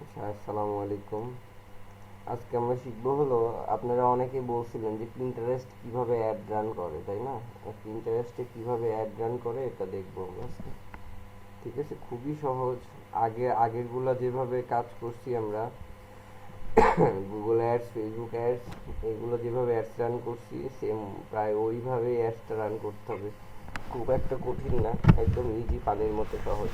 আসসালামু আলাইকুম আজকে আমরা শিখব হলো, আপনারা অনেকেই বলছিলেন যে পিন্টারেস্ট কীভাবে অ্যাড রান করে, তাই না? পিন্টারেস্টে কীভাবে অ্যাড রান করে, এটা দেখব আমরা আজকে। ঠিক আছে? খুবই সহজ। আগে, আগেরগুলা যেভাবে কাজ করছি আমরা গুগল অ্যাডস ফেসবুক অ্যাডস এগুলো যেভাবে অ্যাডস রান করছি সেম প্রায় ওইভাবেই অ্যাডসটা রান করতে হবে। খুব একটা কঠিন না, একদম ইজি পানির মতো সহজ।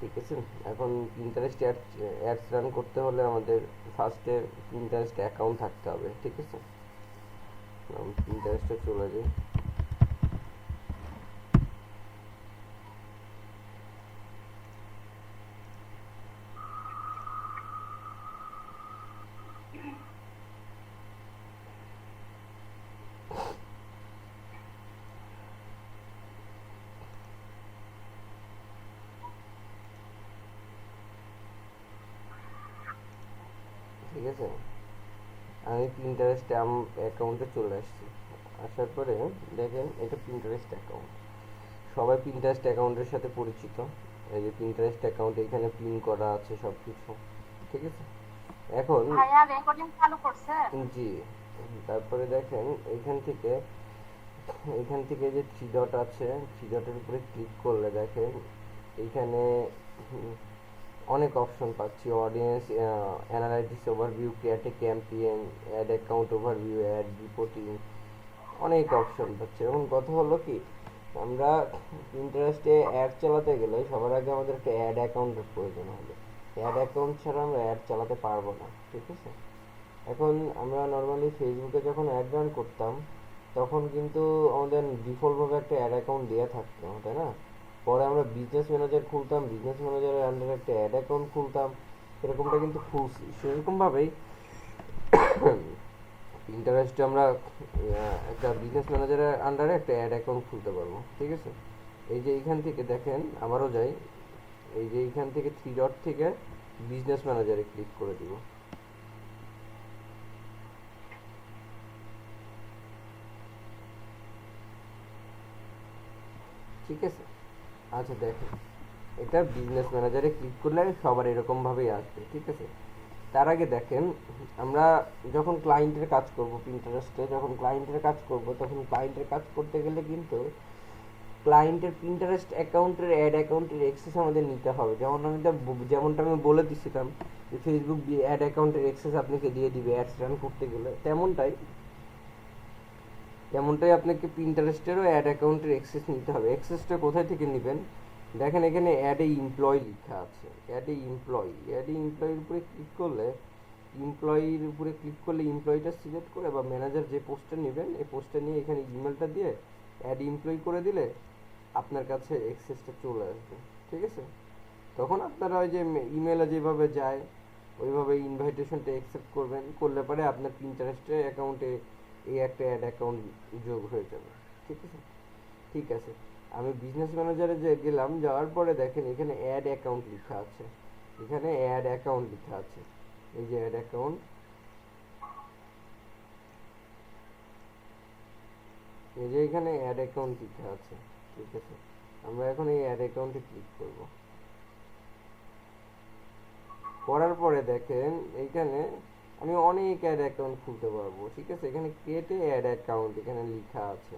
ঠিক আছে? এখন পিন্টারেস্ট অ্যাডস রান করতে হলে আমাদের ফার্স্টে পিন্টারেস্ট অ্যাকাউন্ট থাকতে হবে, ঠিক আছে? পিন্টারেস্টে চলে যাই। ঠিক আছে? আমি পিন্টারেস্ট অ্যাকাউন্টে চলে আসছি। আসার পরে দেখেন এটা পিন্টারেস্ট অ্যাকাউন্ট সবাই পিন্টারেস্ট অ্যাকাউন্টের সাথে পরিচিত। এই যে পিন্টারেস্ট অ্যাকাউন্ট এখানে পিন করা আছে সব কিছু ঠিক আছে? এখন জি। তারপরে দেখেন এইখান থেকে এইখান থেকে যে থ্রি ডট আছে থ্রি ডটের উপরে ক্লিক করলে দেখেন এইখানে হুম, অনেক অপশন পাচ্ছি audience analytics overview create a campaign ad account overview ad reporting অনেক অপশন পাচ্ছি। এখন কথা হলো কি, আমরা ইন্টারেস্টে অ্যাড চালাতে গেলে সবার আগে আমাদের একটা অ্যাড অ্যাকাউন্টের প্রয়োজন হবে। অ্যাড অ্যাকাউন্ট ছাড়া আমরা অ্যাড চালাতে পারব না, ঠিক আছে? এখন আমরা নর্মালি ফেসবুকে যখন অ্যাড রান করতাম, তখন কিন্তু আমাদের ডিফল্টভাবে একটা অ্যাড অ্যাকাউন্ট দেওয়া থাকতো, তাই না? পরে আমরা বিজনেস ম্যানেজার খুলতাম বিজনেস ম্যানেজারের আন্ডারে একটা অ্যাড অ্যাকাউন্ট খুলতাম, এরকমটা কিন্তু খুলছি সেরকমভাবেই ইন্টারেস্টে আমরা একটা বিজনেস ম্যানেজারের আন্ডারে একটা অ্যাড অ্যাকাউন্ট খুলতে পারব, ঠিক আছে? এই যে এইখান থেকে দেখেন, আবারও যাই, এই যে এইখান থেকে থ্রি ডট থেকে বিজনেস ম্যানেজারে ক্লিক করে দিব। ঠিক আছে? আচ্ছা দেখেন। এটা বিজনেস ম্যানেজারে ক্লিক করলে সবার এরকম ভাবেই আসবে, ঠিক আছে? তার আগে দেখেন, আমরা যখন ক্লায়েন্টের কাজ করব পিন্টারেস্টে যখন ক্লায়েন্টের কাজ করব, তখন ক্লায়েন্টের কাজ করতে গেলে কিন্তু ক্লায়েন্টের পিন্টারেস্ট অ্যাকাউন্টের অ্যাড অ্যাকাউন্টের অ্যাক্সেস আমাদের নিতে হবে। যেমন আমি যেমনটা আমি বলে দিছিলাম যে ফেসবুক অ্যাড অ্যাকাউন্টের অ্যাক্সেস আপনাকে দিয়ে দিবে অ্যাডস রান করতে গেলে। তেমনটাই তেমনটাই আপনাকে পিন্টারেস্টেরও অ্যাড অ্যাকাউন্টের অ্যাক্সেস নিতে হবে। অ্যাক্সেসটা কোথায় থেকে নেবেন? দেখেন এখানে অ্যাড এ এমপ্লয় লেখা আছে। Add a employee add a এমপ্লয়ির উপরে ক্লিক করলে এমপ্লয়ির উপরে ক্লিক করলে এমপ্লয়িটা সিলেক্ট করে বা ম্যানেজার যে পোস্টটা নেবেন, এই পোস্টটা নিয়ে এখানে ইমেলটা দিয়ে অ্যাড এমপ্লয়ি করে দিলে আপনার কাছে অ্যাক্সেসটা চলে আসবে। ঠিক আছে? তখন আপনারা ওই যে ইমেলে যেভাবে যায়, ওইভাবে ইনভাইটেশনটা অ্যাকসেপ্ট করবেন। করলে পরে আপনার পিন্টারেস্টের অ্যাকাউন্টে এই একটা অ্যাড অ্যাকাউন্ট যোগ হয়ে যাবে। ঠিক আছে? ঠিক আছে। আমি বিজনেস ম্যানেজারে যে গেলাম, যাওয়ার পরে দেখেন এখানে অ্যাড অ্যাকাউন্ট লেখা আছে। এখানে অ্যাড অ্যাকাউন্ট লেখা আছে। এই যে অ্যাড অ্যাকাউন্ট এই যে এখানে অ্যাড অ্যাকাউন্ট লেখা আছে। ঠিক আছে? আমরা এখন এই অ্যাড অ্যাকাউন্টে ক্লিক করব। করার পরে দেখেন এইখানে আমি অনেক অ্যাড অ্যাকাউন্ট খুলতে পারব, ঠিক আছে? এখানে কেটে অ্যাড অ্যাকাউন্ট এখানে লেখা আছে,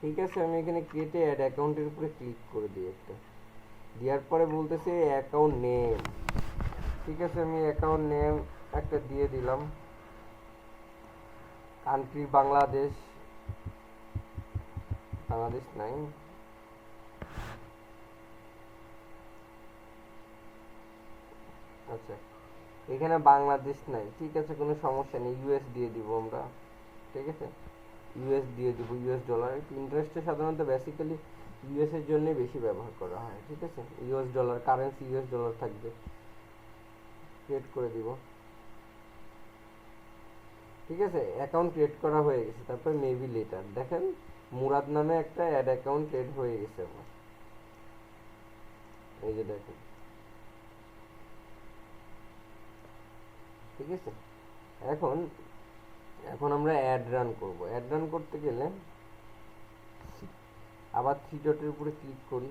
ঠিক আছে? আমি এখানে কেটে অ্যাড অ্যাকাউন্টের উপরে ক্লিক করে দিই একটা। দেওয়ার পরে বলতেছে অ্যাকাউন্ট নেম ঠিক আছে? আমি অ্যাকাউন্ট নেম একটা দিয়ে দিলাম। কান্ট্রি বাংলাদেশ বাংলাদেশ নাই আচ্ছা এখানে বাংলাদেশ নাই, ঠিক আছে, কোনো সমস্যা নেই ইউএস দিয়ে দিব আমরা, ঠিক আছে? ইউএস দিয়ে দিব ইউএস ডলার ইন্টারেস্টে সাধারণত বেসিক্যালি ইউএস এর জন্য বেশি ব্যবহার করা হয়, ঠিক আছে? US dollar currency US dollar থাকবে ক্রিয়েট করে দিব। ঠিক আছে অ্যাকাউন্ট ক্রিয়েট করা হয়ে গেছে, তারপর মেবি লেটার দেখেন, মুরাদ নামে একটা অ্যাড অ্যাকাউন্ট ক্রিয়েট হয়ে গেছে আমার। এই যে দেখেন। ঠিক আছে? এখন এখন আমরা অ্যাড রান করব। অ্যাড রান করতে গেলে আবার থ্রি ডটের উপরে ক্লিক করি।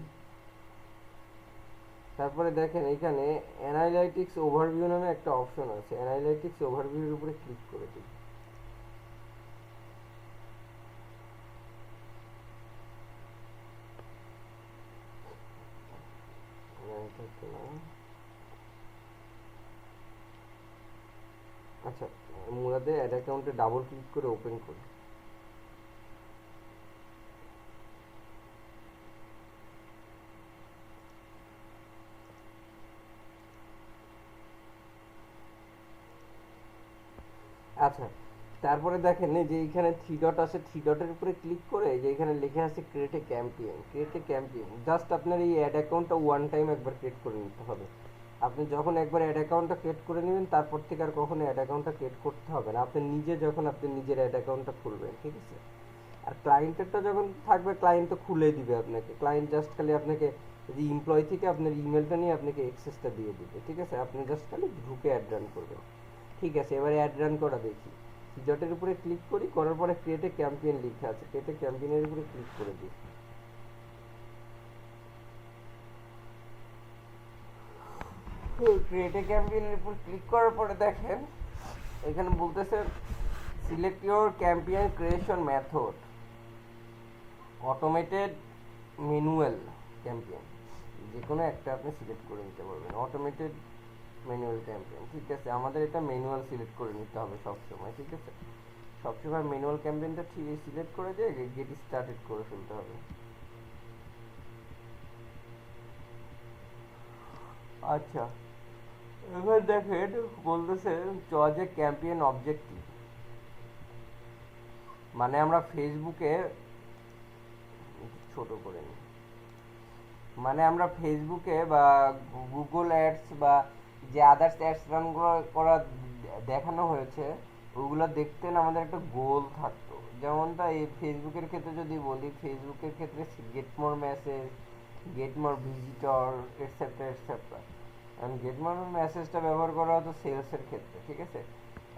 তারপরে দেখেন এখানে অ্যানালাইটিক্স ওভারভিউ নামে একটা অপশন আছে। অ্যানালাইটিক্স ওভারভিউর উপরে ক্লিক করে দিই না, এটা তো না। আচ্ছা মুরাদে অ্যাড অ্যাকাউন্টে ডাবল ক্লিক করে ওপেন করি আচ্ছা তারপরে দেখেন যে এখানে থ্রি ডট আছে থ্রি ডটের উপরে ক্লিক করে যে এখানে লেখা আছে create a campaign create a campaign just আপনার এই অ্যাড অ্যাকাউন্টটা ওয়ান টাইম একবার ক্রিয়েট করে নিতে হবে। আপনি যখন একবার অ্যাড অ্যাকাউন্টটা ক্রিয়েট করে নেবেন, তারপর থেকে আর কখনো অ্যাড অ্যাকাউন্টটা ক্রিয়েট করতে হবে না। আপনি নিজে যখন, আপনি নিজের অ্যাড অ্যাকাউন্টটা খুলবেন, ঠিক আছে? আর ক্লায়েন্টেরটা যখন থাকবে ক্লায়েন্ট তো খুলে দিবে আপনাকে। ক্লায়েন্ট জাস্ট খালি আপনাকে এমপ্লয় থেকে আপনার ইমেলটা নিয়ে আপনাকে অ্যাক্সেসটা দিয়ে দিবে, ঠিক আছে? আপনি জাস্ট খালি ঢুকে অ্যাড রান করবেন। ঠিক আছে, এবারে অ্যাড রান করা দেখি। সিজটের উপরে ক্লিক করি, করার পরে ক্রিয়েটে ক্যাম্পিয়ন লেখা আছে। ক্রিয়েটে ক্যাম্পিয়নের উপরে ক্লিক করে দিই। ক্রিয়েটে ক্যাম্পিয়নের উপর ক্লিক করার পরে দেখেন, এখানে বলতেছে select your campaign creation method automated manual campaign যে কোনো একটা আপনি সিলেক্ট করে নিতে পারবেন অটোমেটেড ম্যানুয়াল ক্যাম্পেইন ঠিক আছে? আমাদের এটা ম্যানুয়াল সিলেক্ট করে নিতে হবে সব সময় ঠিক আছে? সব সবসময় ম্যানুয়াল ক্যাম্পেইনটা ঠিক সিলেক্ট করে দিয়ে গেট স্টার্টেড করে ফেলতে হবে। আচ্ছা। এবার দেখেন বলতেছে চয়েস এ ক্যাম্পেইন অবজেক্টিভ মানে আমরা ফেসবুকে ছোট করে নিই মানে আমরা ফেসবুকে বা গুগল অ্যাডস বা যে আদার্স অ্যাডস রান করা দেখানো হয়েছে, ওগুলো দেখতে না আমাদের একটা গোল থাকতো। যেমন যেমনটা এই ফেসবুকের ক্ষেত্রে যদি বলি ফেসবুকের ক্ষেত্রে get more message get more visitor etcetera etcetera কারণ গেট মোর মেসেজটা ব্যবহার করা হতো সেলসের ক্ষেত্রে, ঠিক আছে?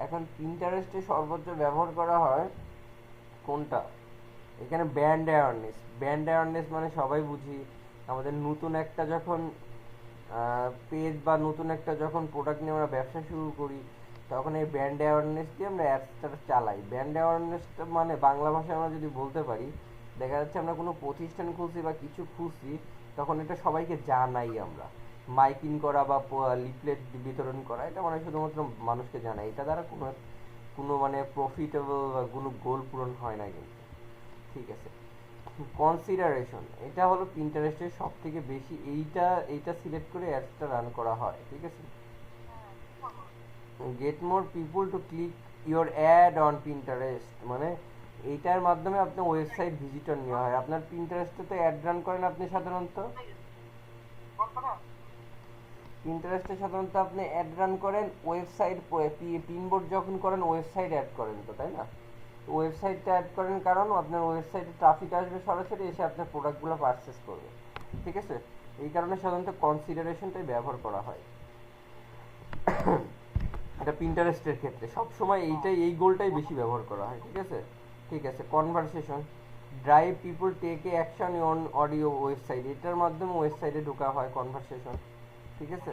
এখন পিন্টারেস্টে সর্বোচ্চ ব্যবহার করা হয় কোনটা? এখানে ব্র্যান্ড অ্যাওয়ারনেস ব্র্যান্ড অ্যাওয়ারনেস মানে সবাই বুঝি, আমাদের নতুন একটা যখন পেজ বা নতুন একটা যখন প্রোডাক্ট নিয়ে আমরা ব্যবসা শুরু করি, তখন এই ব্র্যান্ড অ্যাওয়ারনেস দিয়ে আমরা অ্যাডসটা চালাই। ব্র্যান্ড অ্যাওয়ারনেসটা মানে বাংলা ভাষায় আমরা যদি বলতে পারি, দেখা যাচ্ছে আমরা কোনো প্রতিষ্ঠান খুলছি বা কিছু খুলছি, তখন এটা সবাইকে জানাই আমরা। মাইকিং করা বা লিফলেট বিতরণ করা, এটা মানে শুধুমাত্র মানুষকে জানাই এটা দ্বারা কোনো কোনো মানে প্রফিটেবল বা কোনো গোল পূরণ হয় না কিন্তু। ঠিক আছে। কনসিডারেশন এটা হলো পিন্টারেস্টের সব থেকে বেশি এইটা এইটা সিলেক্ট করে অ্যাডসটা রান করা হয়। ঠিক আছে? Get more people to click your ad on Pinterest মানে এইটার মাধ্যমে আপনার ওয়েবসাইট ভিজিটর নেওয়া হয়। আপনার পিন্টারেস্টে তো অ্যাড রান করেন আপনি সাধারণত? পিন্টারেস্টে সাধারণত আপনি অ্যাড রান করেন ওয়েবসাইট পিনবোর্ড যখন করেন ওয়েবসাইট অ্যাড করেন তো, তাই না? ওয়েবসাইটটা অ্যাড করেন কারণ আপনার ওয়েবসাইটে ট্রাফিক আসবে সরাসরি, এসে আপনার প্রোডাক্টগুলো পারচেস করবে। ঠিক আছে? এই কারণে সাধারণত কনসিডারেশনটাই ব্যবহার করা হয়। এটা পিন্টারেস্টের ক্ষেত্রে। সব সময় এইটাই, এই গোলটাই বেশি ব্যবহার করা হয়, ঠিক আছে? ঠিক আছে conversation drive people take a action on audio website এটার মাধ্যমে ওয়েবসাইটে ঢোকা হয় কনভারসেশন ঠিক আছে?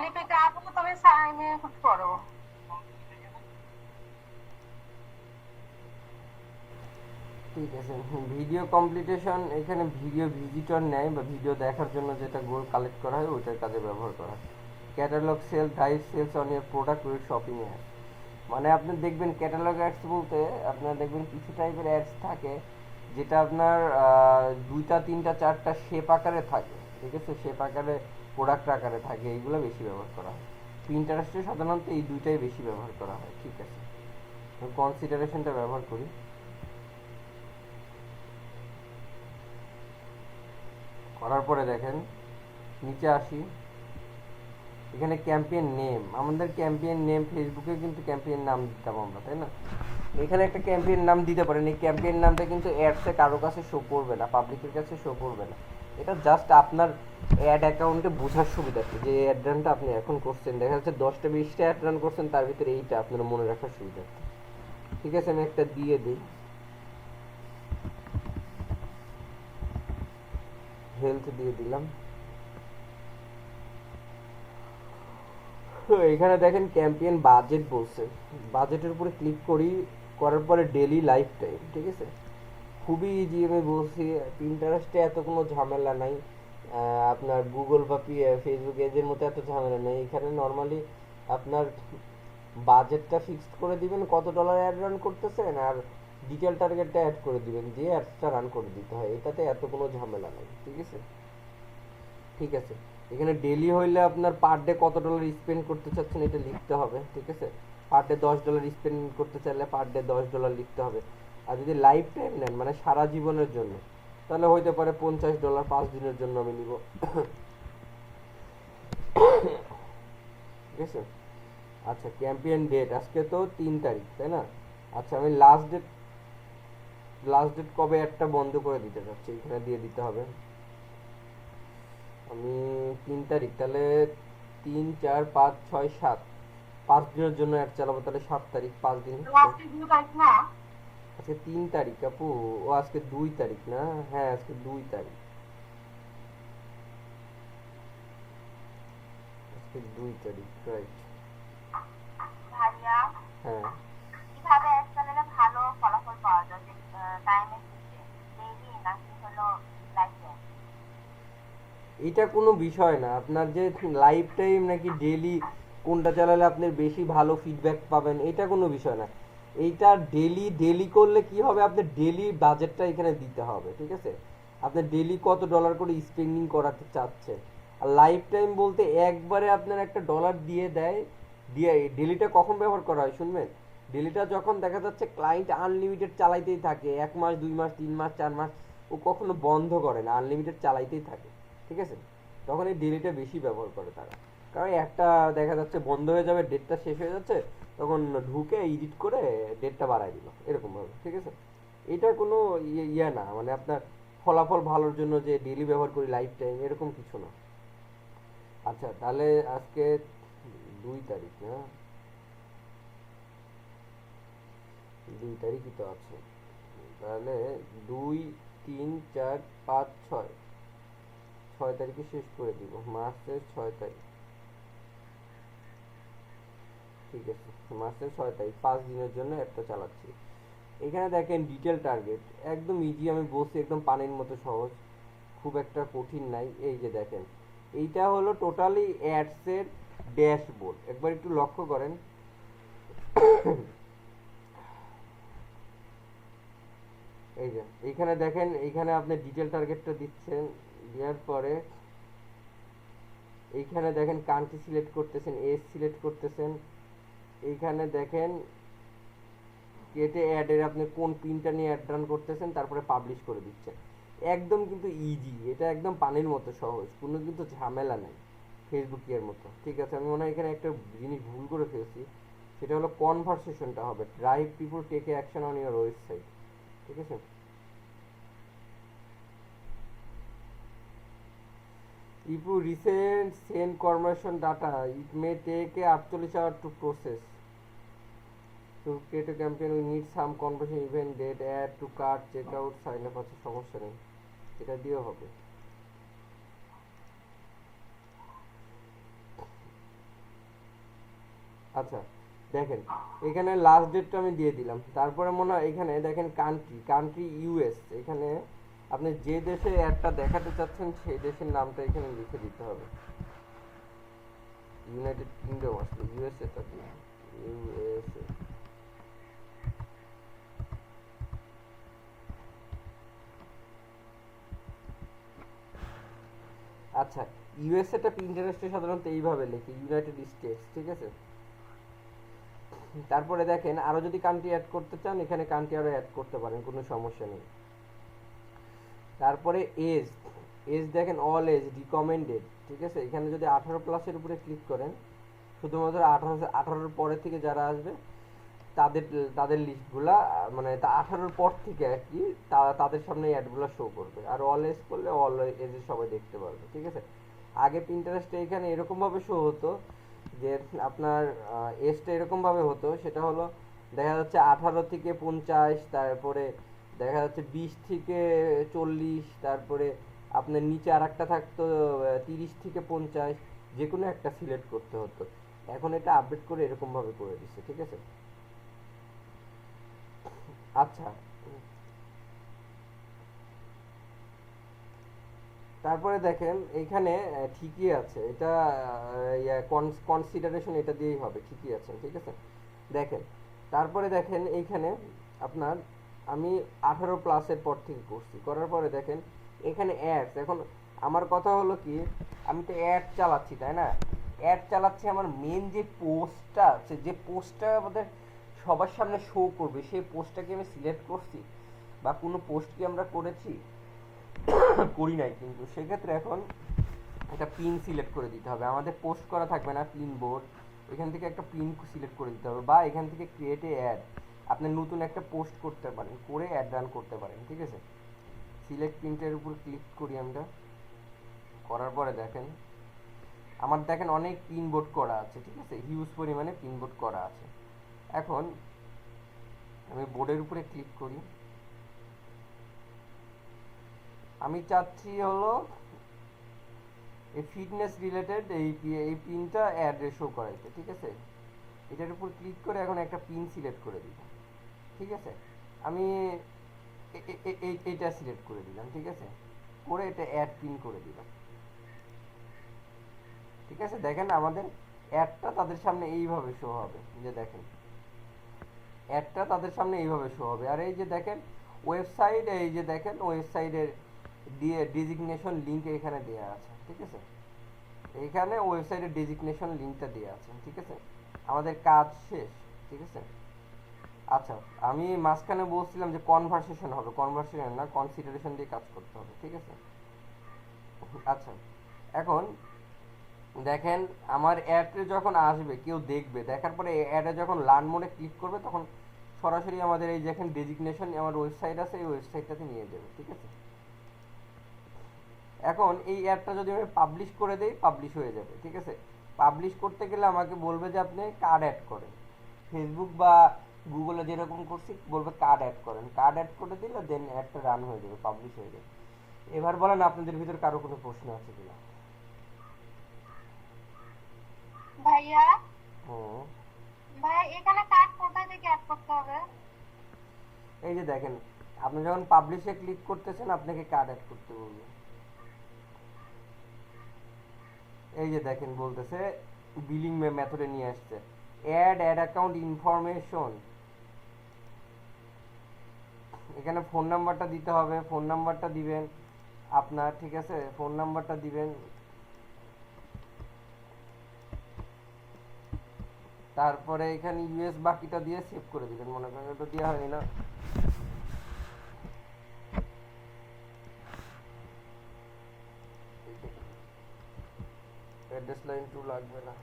লিপিকা আপু তুমি সাইনে করো। ঠিক আছে ভিডিও কমপ্লিটেশন এখানে ভিডিও ভিজিটর নেয় বা ভিডিও দেখার জন্য যেটা গোল কালেক্ট করা হয় ওইটার কাজে ব্যবহার করা হয়। Catalogue sale drive sales on year product with shopping ad মানে আপনি দেখবেন ক্যাটালগ অ্যাডস বলতে আপনার দেখবেন কিছু টাইপের অ্যাডস থাকে যেটা আপনার দুইটা, তিনটা, চারটা শেপ আকারে থাকে, ঠিক আছে? শেপ আকারে প্রোডাক্ট আকারে থাকে, এইগুলো বেশি ব্যবহার করা হয়। পিন্টারেস্টে সাধারণত এই দুইটাই বেশি ব্যবহার করা হয়, ঠিক আছে? কনসিডারেশনটা ব্যবহার করি। করার পরে দেখেন, নিচে আসি। এখানে ক্যাম্পেইন নেম আমাদের ক্যাম্পেইন নেম ফেসবুকে কিন্তু ক্যাম্পেইন নাম দিতাম আমরা, তাই না? এখানে একটা ক্যাম্পেইন নাম দিতে পারেন, এই ক্যাম্পেইন নামটা কিন্তু অ্যাডসে কারও কাছে শো করবে না পাবলিকের কাছে শো করবে না। এটা জাস্ট আপনার অ্যাড অ্যাকাউন্টে বোঝার সুবিধার্থে যে অ্যাড রানটা আপনি এখন করছেন, দেখা যাচ্ছে দশটা, বিশটা অ্যাড রান করছেন, তার ভিতরে এইটা আপনার মনে রাখার সুবিধার্থে ঠিক আছে, আমি একটা দিয়ে দিই। হেলথ দিয়ে দিলাম। এখানে দেখেন ক্যাম্পিয়ন বাজেট বলছে। বাজেটের উপরে ক্লিক করি, করার পরে ডেলি লাইফ টাইম ঠিক আছে? খুবই ইজি আমি বলছি পিন্টারেস্টে এত কোনো ঝামেলা নাই। আপনার গুগল বা ফেসবুক এদের মতো এত ঝামেলা নেই। এখানে নর্মালি আপনার বাজেটটা ফিক্সড করে দিবেন, কত ডলার অ্যাড রান করতেছেন, আর ডিটেল টার্গেটটা অ্যাড করে দিবেন। দিয়ে অ্যাডসটা রান করে দিতে হয়, এটাতে এত কোনো ঝামেলা নেই, ঠিক আছে? ঠিক আছে। এখানে ডেলি হইলে আপনার পার ডে কত ডলার স্পেন্ড করতে চাচ্ছেন এটা লিখতে হবে, ঠিক আছে? পার ডে দশ ডলার স্পেন্ড করতে চাইলে পার ডে দশ ডলার লিখতে হবে। আর যদি লাইফ টাইম নেন মানে সারা জীবনের জন্য, তাহলে হইতে পারে পঞ্চাশ ডলার পাঁচ দিনের জন্য আমি নিব। ঠিক আছে? আচ্ছা ক্যাম্পিয়ন ডেট আজকে তো তিন তারিখ, তাই না? আচ্ছা আমি লাস্ট ডেট লাস্ট ডেট কবে একটা বন্ধ করে দিতে চাচ্ছি? এখানে দিয়ে দিতে হবে। আমি তিন তারিখ তাহলে তিন চার পাঁচ ছয় সাত। পাঁচ দিনের জন্য অ্যাড চালাবো তাহলে সাত তারিখ পাঁচ দিন আজকে তিন তারিখ আপু। ও আজকে দুই তারিখ না? হ্যাঁ আজকে দুই তারিখ। আজকে দুই তারিখ রাইট হ্যাঁ। কীভাবে ভালো ফলাফল পাওয়া যায়? ডেইলি নাকি হলো? এটা কোনো বিষয় না। আপনার যে লাইফ টাইম নাকি ডেলি কোনটা চালালে আপনি বেশি ভালো ফিডব্যাক পাবেন, এটা কোনো বিষয় না। এইটা ডেলি ডেলি করলে কি হবে? আপনার ডেলি বাজেটটা এখানে দিতে হবে, ঠিক আছে? আপনি ডেলি কত ডলার করে স্পেন্ডিং করাতে চাচ্ছেন? আর লাইফ টাইম বলতে একবারে আপনার একটা ডলার দিয়ে দেয়, দিয়ে ডেলিটা কখন ব্যবহার করা হয় শুনবেন? ডেলিটা যখন দেখা যাচ্ছে ক্লায়েন্ট আনলিমিটেড চালাইতেই থাকে, এক মাস, দুই মাস, তিন মাস, চার মাস, ও কখনো বন্ধ করে না আনলিমিটেড চালাইতেই থাকে। ঠিক আছে? তখন এই ডেলিটা বেশি ব্যবহার করে তারা। কারণ একটা দেখা যাচ্ছে বন্ধ হয়ে যাবে ডেটটা শেষ হয়ে যাচ্ছে, তখন ঢুকে এডিট করে ডেটটা বাড়ায় দিল এরকম ভাবে ঠিক আছে? এটা কোনো ইয়ে ইয়ে না মানে আপনার ফলাফল ভালোর জন্য যে ডেলি ব্যবহার করি লাইফ টাইম এরকম কিছু না। আচ্ছা তাহলে আজকে দুই তারিখ, না? দুই তারিখই তো আছে। তাহলে দুই, তিন, চার, পাঁচ, ছয়। ছয় তারিখে শেষ করে দিব, মার্চের ছয় তারিখ। ঠিক আছে, মার্চের ছয় তারিখ, পাঁচ দিনের জন্য একটা চালাচ্ছি। এখানে দেখেন ডিটেল টার্গেট একদম ইজি আমি বলছি একদম পানির মতো সহজ, খুব একটা কঠিন নাই। এই যে দেখেন, এইটা হলো টোটালি অ্যাডসের ড্যাশবোর্ড একবার একটু লক্ষ্য করেন। এই যে এইখানে দেখেন এইখানে আপনি ডিটেল টার্গেটটা দিচ্ছেন। দেওয়ার পরে এইখানে দেখেন কান্ট্রি সিলেক্ট করতেছেন এজ সিলেক্ট করতেছেন। এইখানে দেখেন কেটে অ্যাডের আপনি কোন পিনটা নিয়ে অ্যাড রান করতেছেন, তারপরে পাবলিশ করে দিচ্ছেন। একদম কিন্তু ইজি এটা একদম পানির মতো সহজ, কোনো কিন্তু ঝামেলা নাই ফেসবুক এর মতো। ঠিক আছে, আমি মনে হয় এখানে একটা জিনিস ভুল করে ফেলছি, সেটা হলো কনভারসেশনটা হবে। Drive people take action on your website ঠিক আছে? If you recent send conversion data, it may take a 48 hours to process. To create a campaign, we need some conversion event date, add to cart, checkout, sign up আছে সমস্যা নেই এটা দিয়েও হবে আচ্ছা দেখেন এখানে লাস্ট ডেটটা আমি দিয়ে দিলাম তারপরে মনে হয় এখানে দেখেন কান্ট্রি কান্ট্রি ইউএস এখানে আপনি যে দেশে অ্যাডটা দেখাতে চাচ্ছেন, সেই দেশের নামটা এখানে লিখে দিতে হবে। ইউনাইটেড কিংডম আসলে ইউএসএ টা ইউএসএ আচ্ছা ইউএসএ টা পিন্টারেস্টে সাধারণত এইভাবে লেখে ইউনাইটেড স্টেটস ঠিক আছে? তারপরে দেখেন, আরও যদি কান্ট্রি অ্যাড করতে চান, এখানে কান্ট্রি আরও অ্যাড করতে পারেন, কোনো সমস্যা নেই। তারপরে এজ এজ দেখেন অল এজ রিকমেন্ডেড ঠিক আছে? এখানে যদি আঠারো প্লাসের উপরে ক্লিক করেন, শুধুমাত্র আঠারো, আঠারোর পরে থেকে যারা আসবে, তাদের তাদের লিস্টগুলা মানে আঠারোর পর থেকে আর কি তাদের সামনে অ্যাডগুলো শো করবে। আর অল এজ করলে অল এজে সবাই দেখতে পারবে, ঠিক আছে? আগে পিন্টারেস্টে এখানে এরকম ভাবে শো হতো যে আপনার এজটা এরকম ভাবে হতো, সেটা হলো দেখা যাচ্ছে আঠারো থেকে পঞ্চাশ, তারপরে দেখা যাচ্ছে বিশ থেকে চল্লিশ, তারপরে আপনার নিচে আর একটা থাকতো তিরিশ থেকে পঞ্চাশ যে কোনো একটা সিলেক্ট করতে হতো। এখন এটা আপডেট করে এরকম ভাবে করে দিচ্ছে ঠিক আছে? আচ্ছা। তারপরে দেখেন, এখানে ঠিকই আছে। এটা কনসিডারেশন এটা দিয়েই হবে, ঠিকই আছে, ঠিক আছে? দেখেন, তারপরে দেখেন, এইখানে আপনার আমি আঠারো প্লাসের পর থেকে করছি। করার পরে দেখেন, এখানে অ্যাডস এখন আমার কথা হলো কি, আমি তো অ্যাড চালাচ্ছি, তাই না? অ্যাড চালাচ্ছি, আমার মেন যে পোস্টটা আছে, যে পোস্টটা আমাদের সবার সামনে শো করবে, সেই পোস্টটাকে আমি সিলেক্ট করছি, বা কোনো পোস্ট কি আমরা করেছি? করি নাই কিন্তু। সেক্ষেত্রে এখন একটা পিন সিলেক্ট করে দিতে হবে। আমাদের পোস্ট করা থাকবে না পিন বোর্ড এখান থেকে একটা পিন সিলেক্ট করে দিতে হবে, বা এখান থেকে ক্রিয়েট এ অ্যাড আপনি নতুন একটা পোস্ট করতে পারেন, করে অ্যাড রান করতে পারেন, ঠিক আছে? সিলেক্ট প্রিন্টের উপর ক্লিক করি আমরা। করার পরে দেখেন, আমার দেখেন অনেক পিন বোর্ড করা আছে, ঠিক আছে? হিউজ পরিমাণে পিন বোর্ড করা আছে। এখন আমি বোর্ডের উপরে ক্লিক করি। আমি চাচ্ছি হলো এই ফিটনেস রিলেটেড এই এই পিনটা অ্যাড শো করাইতে, ঠিক আছে? এটার উপর ক্লিক করে এখন একটা পিন সিলেক্ট করে দিলাম ঠিক আছে? আমি এইটা সিলেক্ট করে দিলাম, ঠিক আছে? করে এটা অ্যাড পিন করে দিলাম। ঠিক আছে? দেখেন আমাদের অ্যাডটা তাদের সামনে এইভাবে শো হবে। যে দেখেন। অ্যাডটা তাদের সামনে এইভাবে শো হবে। আর এই যে দেখেন ওয়েবসাইট এই যে দেখেন ওয়েবসাইটের দিয়ে ডিজিগনেশন লিংক এখানে দেওয়া আছে, ঠিক আছে? এইখানে ওয়েবসাইটের ডেজিগনেশন লিংকটা দেওয়া আছে, ঠিক আছে? আমাদের কাজ শেষ, ঠিক আছে? আচ্ছা আমি মাঝখানে বলছিলাম যে কনভারসেশন হবে কনভারসেশন না কনসিডারেশন দিয়ে কাজ করতে হবে, ঠিক আছে? আচ্ছা এখন দেখেন, আমার অ্যাডে যখন আসবে, কেউ দেখবে, দেখার পরে অ্যাডে যখন লার্ন মোডে ক্লিক করবে, তখন সরাসরি আমাদের এই যেখানে ডেজিগনেশন আমার ওয়েবসাইট আছে, এই ওয়েবসাইটটাতে নিয়ে যাবে, ঠিক আছে? এখন এই অ্যাডটা যদি আমি পাবলিশ করে দেই পাবলিশ হয়ে যাবে, ঠিক আছে? পাবলিশ করতে গেলে আমাকে বলবে যে আপনি কার্ড অ্যাড করেন? ফেসবুক বা গুগলে যেরকম করছি বলবে কার্ড অ্যাড করেন। কার্ড অ্যাড করে দিলে দেন অ্যাডটা রান হয়ে যাবে পাবলিশ হয়ে যাবে। এবার বলেন আপনাদের ভিতর কারও কোনো প্রশ্ন আছে কিনা? ভাইয়া? ভাইয়া এখানে কার্ড কোথায় থেকে অ্যাড করতে হবে? এই যে দেখেন আপনি যখন পাবলিশে ক্লিক করতেছেন আপনাকে কার্ড অ্যাড করতে বলবে। এই যে দেখেন বলতেছে বিলিং মেথডে নিয়ে আসছে। অ্যাড অ্যাড অ্যাকাউন্ট ইনফরমেশন এখানে ফোন নাম্বারটা দিতে হবে ফোন নাম্বারটা দিবেন আপনার, ঠিক আছে? ফোন নাম্বারটা দিবেন। তারপরে এখানে ইউএস বাকিটা দিয়ে সেভ করে দিবেন, মনে করেন এটা দেওয়া হয়নি না? অ্যাড্রেস লাইন টু লাগবে না।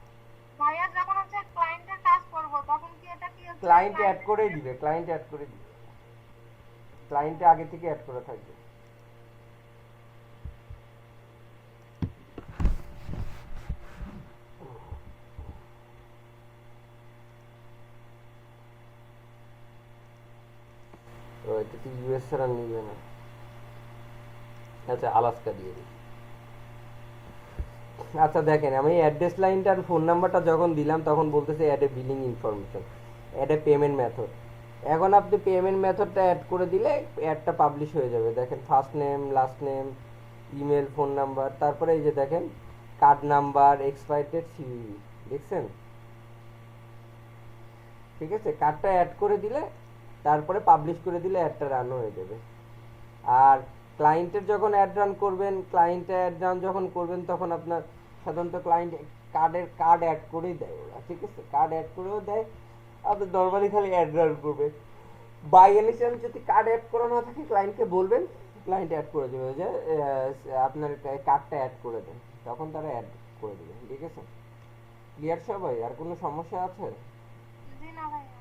ভাইয়া, যখন হচ্ছে ক্লায়েন্টের কাজ করব তখন কি এটা কি হচ্ছে ক্লায়েন্ট অ্যাড করেই দিবে ক্লায়েন্ট অ্যাড করে দিবে। ক্লায়েন্টে আগে থেকে অ্যাড করা থাকবে। এটা তো ইউএস ছাড়া নিবে না? আচ্ছা আলাস্কা দিয়ে দিই। আচ্ছা দেখেন, আমি অ্যাড্রেস লাইনটা ফোন নাম্বারটা যখন দিলাম, তখন বলতেছে add a billing information add a payment method এখন আপনি পেমেন্ট মেথডটা অ্যাড করে দিলে অ্যাডটা পাবলিশ হয়ে যাবে। দেখেন first name last name email phone number তারপরে এই যে দেখেন কার্ড নাম্বার এক্সপায়ার্ড সিভিভি দেখছেন? ঠিক আছে? কার্ডটা অ্যাড করে দিলে, তারপরে পাবলিশ করে দিলে অ্যাডটা রান হয়ে যাবে। আর ক্লায়েন্টের যখন অ্যাড রান করবেন ক্লায়েন্টে অ্যাড রান যখন করবেন, তখন আপনার সাধারণত ক্লায়েন্ট কার্ডের কার্ড অ্যাড করেই দেয় ওরা, ঠিক আছে? কার্ড অ্যাড করেও দেয় আপনি নর্মালি খালি অ্যাড রান করবেন বাই চান্স যদি কার্ড অ্যাড করা না থাকে ক্লায়েন্টকে বলবেন ক্লায়েন্ট অ্যাড করে দেবে। যে আপনার কার্ডটা অ্যাড করে দেন। তখন তারা অ্যাড করে দেবে ঠিক আছে? ক্লিয়ার সবাই? আর কোনো সমস্যা আছে? জি না ভাইয়া।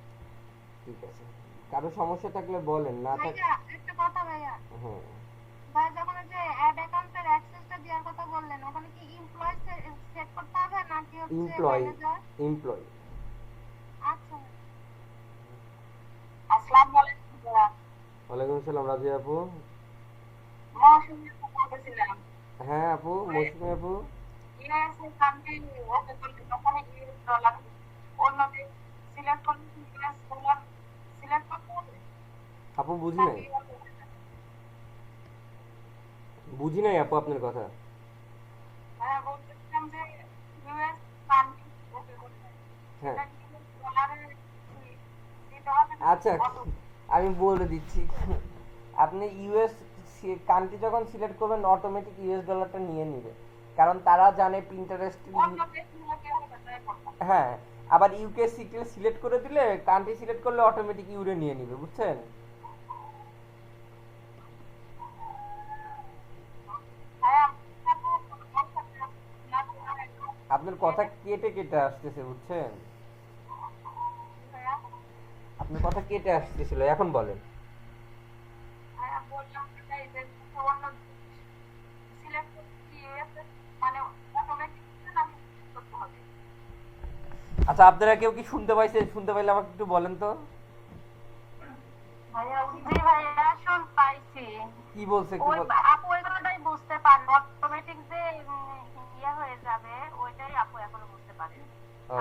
ঠিক আছে। কারও সমস্যা থাকলে বলেন না থাক ভাইয়া একটা কথা ভাইয়া। হ্যাঁ। ভাই যখন যে অ্যাড অ্যাকাউন্টের অ্যাক্সেসটা দেওয়ার কথা বললেন ওখানে কি এমপ্লয় সেট করতে হবে নাকি হচ্ছে এমপ্লয় এমপ্লয় আচ্ছা আসসালামু আলাইকুম ওয়ালাইকুম আসসালাম রাজি আপু? হ্যাঁ আপু মৌসুমী আপু। হবে? আপু বুঝি নাই? বুঝি নাই আপু আপনার কথা? হ্যাঁ বলতেছিলাম যে ইউএস কান্ট্রি ওকে করতে হ্যাঁ ডলারে দিতে হবে আচ্ছা আমি বলে দিচ্ছি। আপনি ইউএস কান্ট্রি যখন সিলেক্ট করবেন অটোমেটিক ইউএস ডলারটা নিয়ে নিবে। কারণ তারা জানে প্রিন্টারেস্ট হ্যাঁ আবার ইউকে সিলেক্ট করে দিলে কান্ট্রি সিলেক্ট করলে অটোমেটিক ইউরে নিয়ে নিবে, বুঝছেন? আপনার কথা কেটে কেটে আসতেছে, বুঝছেন? আপনার কথা কেটে আসতেছিল এখন বলেন। হ্যাঁ মানে আচ্ছা আপনারা কেউ কি শুনতে পাইছেন শুনতে পাইলে আমাকে একটু বলেন তো। শুন পাইছি। কি বলছে আপু বুঝতে পারেন অটোমেটিক যে ইয়ে হয়ে যাবে ওইটাই আপু এখনও বুঝতে পারেন।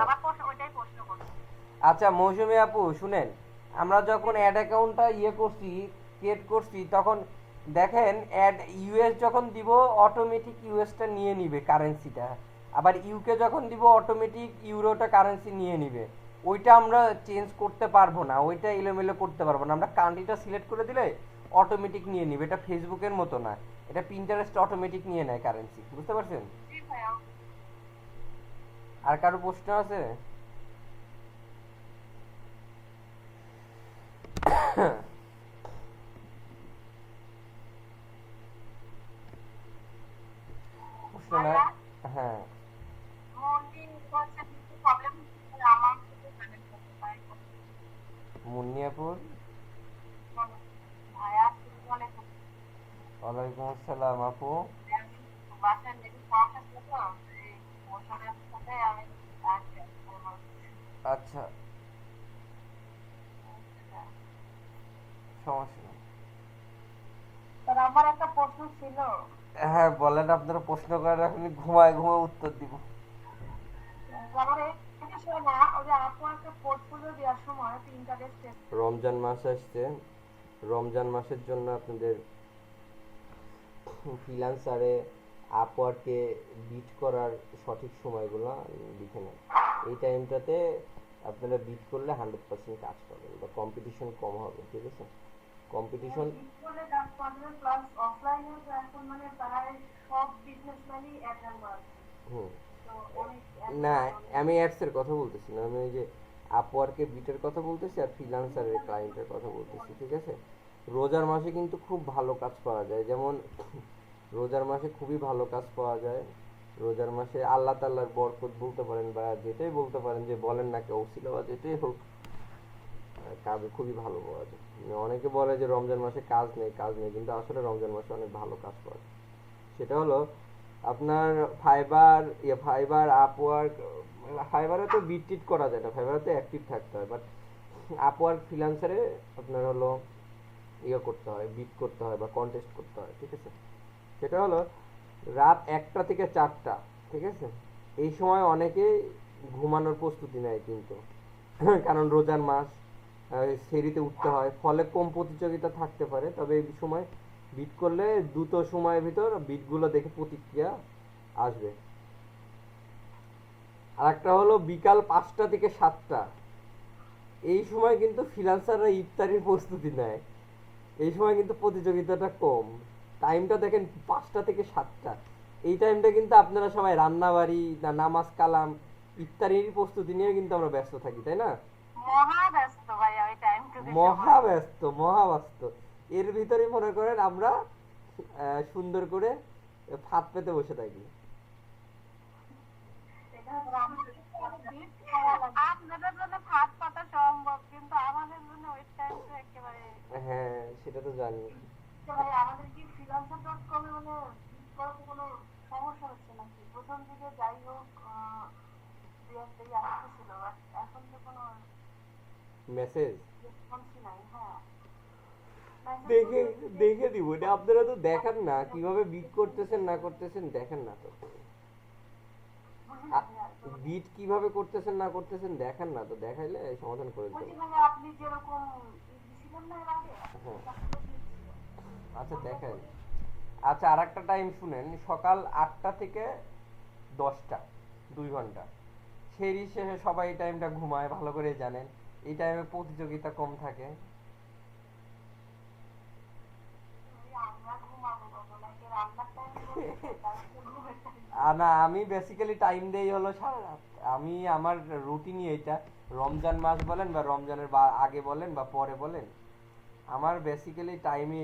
আবার প্রশ্ন ওইটাই প্রশ্ন করছি। আচ্ছা মৌসুমী আপু শুনেন। আমরা যখন অ্যাড অ্যাকাউন্টটা ইয়ে করছি ক্রিয়েট করছি তখন দেখেন অ্যাড ইউএস যখন দিব অটোমেটিক ইউএসটা নিয়ে নিবে কারেন্সিটা আবার ইউকে যখন দিব অটোমেটিক ইউরোটা কারেন্সি নিয়ে নিবে। ওইটা আমরা চেঞ্জ করতে পারব না ওইটা এলোমেলো করতে পারব না। আমরা কান্ট্রিটা সিলেক্ট করে দিলে অটোমেটিক নিয়ে নিবে। এটা ফেসবুকের মতো না। এটা প্রিন্টারেস্ট অটোমেটিক নিয়ে নেয় কারেন্সি বুঝতে পারছেন? আর কারও প্রশ্ন আছে প্রশ্ন না হ্যাঁ মন্দির হচ্ছে কিছু প্রবলেম আমার সাথে কানেক্ট করতে মুন্নিয়াপুর? ওয়ালাইকুম আসসালাম আপু। আমি বাসায় লেগে সমস্যা ছিল তো এই মৌসুমের সাথে আমি আসছি আচ্ছা সমস্যা নেই। স্যার আমার একটা প্রশ্ন ছিল। হ্যাঁ বলেন আপনারা প্রশ্ন করেন এখন ঘুমায় ঘুমায় উত্তর দিব। রমজান মাস আসছে। রমজান মাসের জন্য আপনাদের ফ্রিল্যান্সারে আপওয়ার্কে বিট করার সঠিক সময়গুলো লিখে নেন। এই টাইমটাতে আপনারা বিট করলে হান্ড্রেড পার্সেন্ট কাজ পাবেন বা কম্পিটিশন কম হবে ঠিক আছে? কম্পিটিশন না, আমি অ্যাডসের কথা বলতেছি না। আমি ওই যে আপওয়ার্কে বিটের কথা বলতেছি আর ফ্রিল্যান্সারের ক্লায়েন্টের কথা বলতেছি, ঠিক আছে? রোজার মাসে কিন্তু খুব ভালো কাজ পাওয়া যায়। যেমন রোজার মাসে খুবই ভালো কাজ পাওয়া যায়। রোজার মাসে আল্লাহ তাল্লাহর বরকত বলতে পারেন বা যেটাই বলতে পারেন যে বলেন না কেউ ছিল বা যেটাই হোক, কাজে খুবই ভালো পাওয়া যায়। অনেকে বলে যে রমজান মাসে কাজ নেই কাজ নেই, কিন্তু আসলে রমজান মাসে অনেক ভালো কাজ যায় সেটা হলো আপনার ফাইবার ইয়ে ফাইবার আপওয়ার্ক ফাইবারে তো বিট টিট করা যায় না ফাইবারে তো অ্যাক্টিভ থাকতে হয় বাট আপওয়ার্ক ফ্রিল্যান্সারে আপনার হলো ইয়ে করতে হয় বিট করতে হয় বা কন্টেস্ট করতে হয়, ঠিক আছে? সেটা হলো রাত একটা থেকে চারটা, ঠিক আছে? এই সময় অনেকে ঘুমানোর প্রস্তুতি নেয় কিন্তু, কারণ রোজার মাস সেরিতে উঠতে হয়। ফলে কম প্রতিযোগিতা থাকতে পারে। তবে এই সময় বিট করলে দ্রুত সময়ের ভিতর বিটগুলো দেখে প্রতিক্রিয়া আসবে। আর একটা হলো বিকাল পাঁচটা থেকে সাতটা। এই সময় কিন্তু ফ্রিল্যান্সাররা ইফতারির প্রস্তুতি নেয়। এই সময় কিন্তু প্রতিযোগিতাটা কম। টাইমটা দেখেন পাঁচটা থেকে সাতটা। এই টাইমটা কিন্তু আপনারা সবাই রান্নাবাড়ি না নামাজ কালাম ইফতারির প্রস্তুতি নিয়ে কিন্তু আমরা ব্যস্ত থাকি, তাই না? মহা ব্যস্ত ভাইয়া ওই টাইমটুকু মহা ব্যস্ত এর ভিতরে মনে করেন আমরা সুন্দর করে ফাঁদ পেতে বসে থাকি। আপনাদের জন্য ফাঁদ পাতা সম্ভব কিন্তু আমাদের জন্য জানি তো ভাই আমাদের কি ফ্রিল্যান্সার ডট কমে মানে কোনো সমস্যা হচ্ছে নাকি? প্রথম দিকে যাই হোক আহ, একটা আসতেছিল এখন তো কোনো মেসেজ দেখে দেখে দিব এটা আপনারা তো দেখান না কীভাবে বিট করতেছেন না করতেছেন দেখেন না তো। বিট কীভাবে করতেছেন না করতেছেন দেখেন না তো দেখাইলে সমাধান করে দেবো আপনি যেরকম হ্যাঁ। আচ্ছা দেখেন আচ্ছা আর একটা টাইম শুনেন সকাল আটটা থেকে দশটা দুই ঘণ্টা। সেই শেষে সবাই এই টাইমটা ঘুমায় ভালো করে জানেন। এই টাইমে প্রতিযোগিতা কম থাকে। না, আমি বেসিক্যালি টাইম দেই হলো সারা রাত। আমি আমার রুটিনই এটা রমজান মাস বলেন বা রমজানের আগে বলেন বা পরে বলেন, আমার বেসিক্যালি টাইমই